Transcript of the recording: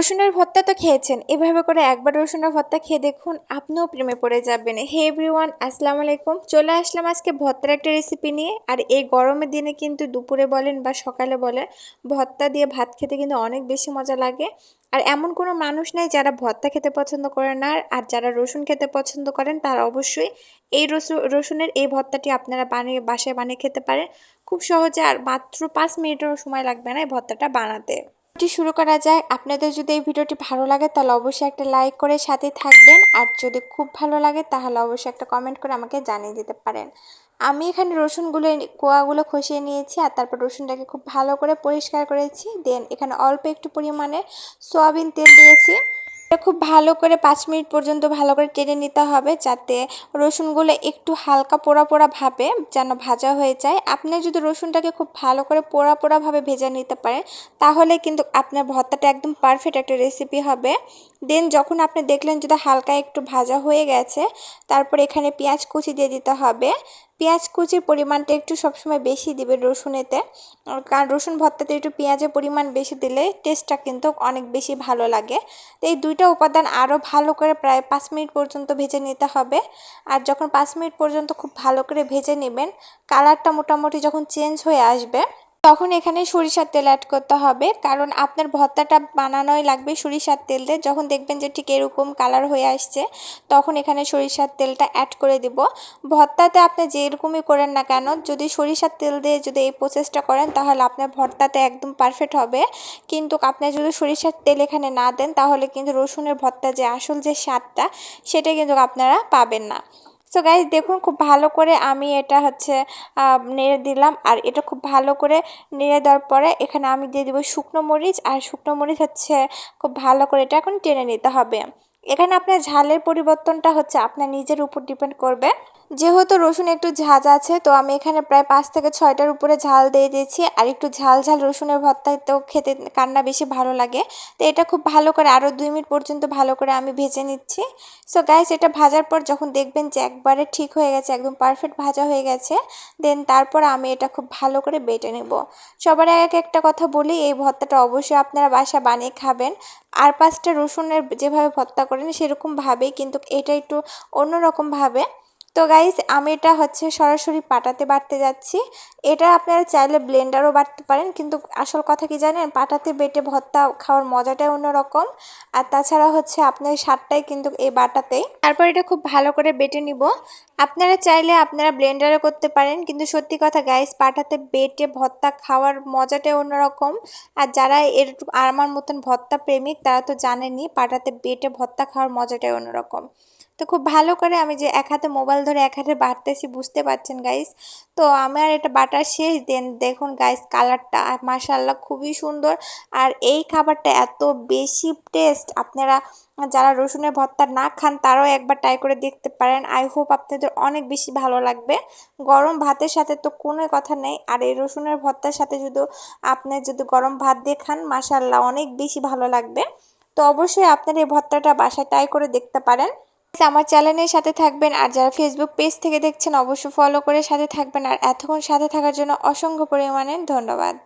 রসুনের ভর্তা তো খেয়েছেন। এভাবে করে একবার রসুনের ভর্তা খেয়ে দেখুন, আপনিও প্রেমে পড়ে যাবেন। হে এভরিওয়ান, আসসালামু আলাইকুম। চলে আসলাম আজকে ভর্তার একটা রেসিপি নিয়ে। আর এই গরমের দিনে কিন্তু দুপুরে বলেন বা সকালে বলেন, ভর্তা দিয়ে ভাত খেতে কিন্তু অনেক বেশি মজা লাগে। আর এমন কোনো মানুষ নেই যারা ভর্তা খেতে পছন্দ করে না, আর যারা রসুন খেতে পছন্দ করেন, তারা অবশ্যই এই রসুনের এই ভর্তাটি আপনারা বানিয়ে, বাসায় বানিয়ে খেতে পারেন। খুব সহজে আর মাত্র পাঁচ মিনিটেরও সময় লাগবে না এই ভর্তাটা বানাতে। ভিডিওটি শুরু করা যায়। আপনাদের যদি এই ভিডিওটি ভালো লাগে, তাহলে অবশ্যই একটা লাইক করে সাথে থাকবেন। আর যদি খুব ভালো লাগে, তাহলে অবশ্যই একটা কমেন্ট করে আমাকে জানিয়ে দিতে পারেন। আমি এখানে রসুনগুলো, কোয়াগুলো খসিয়ে নিয়েছি আর তারপর রসুনটাকে খুব ভালো করে পরিষ্কার করেছি। দেন এখানে অল্প একটু পরিমাণে সয়াবিন তেল দিয়েছি। খুব ভালো করে পাঁচ মিনিট পর্যন্ত ভালো করে টেনে নিতে হবে যাতে রসুনগুলো একটু হালকা পোড়া পোড়া ভাবে যেন ভাজা হয়ে যায়। আপনি যদি রসুনটাকে খুব ভালো করে পোড়া পোড়াভাবে ভেজে নিতে পারেন, তাহলে কিন্তু আপনার ভর্তাটা একদম পারফেক্ট একটা রেসিপি হবে। দেন যখন আপনি দেখলেন যদি হালকা একটু ভাজা হয়ে গেছে, তারপর এখানে পেঁয়াজ কুচি দিয়ে দিতে হবে। পেঁয়াজ কুচির পরিমাণটা একটু সবসময় বেশি দিবে রসুনেতে। কারণ রসুন ভর্তাতে একটু পেঁয়াজের পরিমাণ বেশি দিলে টেস্টটা কিন্তু অনেক বেশি ভালো লাগে। তো এই দুইটা উপাদান আরও ভালো করে প্রায় পাঁচ মিনিট পর্যন্ত ভেজে নিতে হবে। আর যখন পাঁচ মিনিট পর্যন্ত খুব ভালো করে ভেজে নেবেন কালারটা মোটামুটি যখন চেঞ্জ হয়ে আসবে তখন এখানে সরিষার তেল অ্যাড করতে হবে। কারণ আপনার ভর্তাটা বানানোই লাগবে সরিষার তেল দিয়ে। যখন দেখবেন যে ঠিক এরকম কালার হয়ে আসছে, তখন এখানে সরিষার তেলটা অ্যাড করে দিব। ভর্তাতে আপনি যেরকমই করেন না কেন, যদি সরিষার তেল দিয়ে যদি এই প্রসেসটা করেন, তাহলে আপনার ভর্তাতে একদম পারফেক্ট হবে। কিন্তু আপনি যদি সরিষার তেল এখানে না দেন, তাহলে কিন্তু রসুনের ভর্তা যে আসল যে স্বাদটা, সেটা কিন্তু আপনারা পাবেন না। সো গাইজ দেখুন, খুব ভালো করে আমি এটা হচ্ছে নেড়ে দিলাম। আর এটা খুব ভালো করে নেড়ে দেওয়ার পরে এখানে আমি দিয়ে দেবো শুকনো মরিচ। আর শুকনো মরিচ হচ্ছে, খুব ভালো করে এটা এখন টেনে নিতে হবে। এখানে আপনার ঝালের পরিবর্তনটা হচ্ছে আপনার নিজের উপর ডিপেন্ড করবে। যেহেতু রসুন একটু ঝাঁজ আছে, তো আমি এখানে প্রায় পাঁচ থেকে ছয়টার উপরে ঝাল দিয়ে দিয়েছি। আর একটু ঝাল ঝাল রসুনের ভর্তাতেও খেতে কান্না বেশি ভালো লাগে। তো এটা খুব ভালো করে আরও দুই মিনিট পর্যন্ত ভালো করে আমি ভেজে নিচ্ছি। সো গাইস এটা ভাজার পর যখন দেখবেন যে একবারে ঠিক হয়ে গেছে, একদম পারফেক্ট ভাজা হয়ে গেছে দেন তারপর আমি এটা খুব ভালো করে বেটে নেব। সবার আগে একটা কথা বলি, এই ভর্তাটা অবশ্যই আপনারা বাসা বানিয়ে খাবেন। আর পাঁচটা রসুনের যেভাবে ভর্তা করেন সেরকমভাবেই কিন্তু এটা একটু অন্যরকমভাবে তো গাইজ আমি এটা হচ্ছে সরাসরি পাটাতে বাটতে যাচ্ছি। এটা আপনারা চাইলে ব্লেন্ডারও বাটতে পারেন, কিন্তু আসল কথা কি জানেন? পাটাতে বেটে ভর্তা খাওয়ার মজাটাই অন্যরকম। আর তাছাড়া হচ্ছে আপনার স্বাদটাই কিন্তু এই বাটাতেই। তারপর এটা খুব ভালো করে বেটে নিব। আপনারা চাইলে আপনারা ব্লেন্ডারে করতে পারেন, কিন্তু সত্যি কথা গাইস পাটাতে বেটে ভর্তা খাওয়ার মজাটাই অন্যরকম। আর যারা এর আমার মতন ভর্তা প্রেমিক, তারা তো জানেনই, পাটাতে বেটে ভর্তা খাওয়ার মজাটাই অন্যরকম। তো খুব ভালো করে আমি যে এক হাতে মোবাইল ধরে এক হাতে বাড়তেছি, বুঝতে পারছেন গাইস তো আমার এটা বাটার শেষ দেন দেখুন গাইস কালারটা মাসাল্লাহ খুবই সুন্দর। আর এই খাবারটা এত বেশি টেস্ট আপনারা যারা রসুনের ভর্তা না খান, তারাও একবার ট্রাই করে দেখতে পারেন। আই হোপ আপনাদের অনেক বেশি ভালো লাগবে। গরম ভাতের সাথে তো কোনো কথা নেই, আর এই রসুনের ভর্তার সাথে যদি আপনি যদি গরম ভাত দিয়ে খান মাসাল্লাহ অনেক বেশি ভালো লাগবে। তো অবশ্যই আপনারা এই ভর্তাটা বাসায় ট্রাই করে দেখতে পারেন। আমার চ্যানেলের সাথে থাকবেন আর যারা ফেসবুক পেজ থেকে দেখছেন, অবশ্যই ফলো করে সাথে থাকবেন। আর এতক্ষণ সাথে থাকার জন্য অসংখ্য পরিমাণে ধন্যবাদ।